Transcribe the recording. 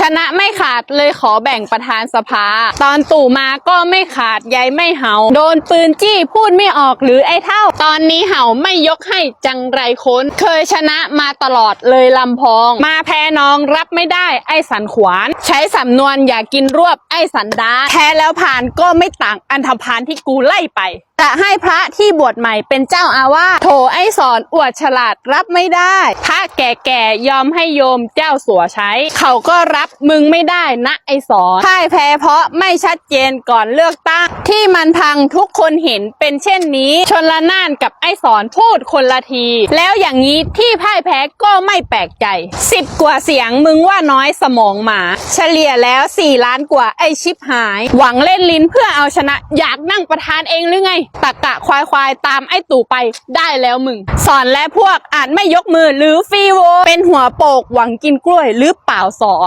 ชนะไม่ขาดเลยขอแบ่งประธานสภา ตอนตู่มาก็ไม่ขาดใยไม่เห่าโดนปืนจี้พูดไม่ออกหรือไอ้เท่า ตอนนี้เห่าไม่ยกให้จังไรคนเคยชนะมาตลอดเลยลำพอง มาแพ้น้องรับไม่ได้ไอ้สันขวาน ใช้สำนวนอย่ากินรวบไอ้สันดาแพ้แล้วผ่านก็ไม่ต่างอันธพาลที่กูไล่ไปแต่ให้พระที่บวชใหม่เป็นเจ้าอาวาสโถไอ้สอนอวดฉลาดรับไม่ได้ พระแก่ๆยอมให้โยมเจ้าสัวใช้ เขาก็รับมึงไม่ได้นะไอสอนพ่ายแพ้เพราะไม่ชัดเจนก่อนเลือกตั้ง ที่มันพังทุกคนเห็นเป็นเช่นนี้ ชนละนานกับไอสอนพูดคนละที แล้วอย่างนี้ที่พ่ายแพ้ก็ไม่แปลกใจสิบกว่าเสียงมึงว่าน้อยสมองหมา เฉลี่ยแล้ว4ล้านกว่าไอชิปหาย หวังเล่นลิ้นเพื่อเอาชนะอยากนั่งประธานเองหรือไงตักกะควายควายตามไอตู่ไปได้แล้วมึง สอนและพวกอาจไม่ยกมือหรือฟีโวเป็นหัวโปกหวังกินกล้วยหรือเปล่าสอน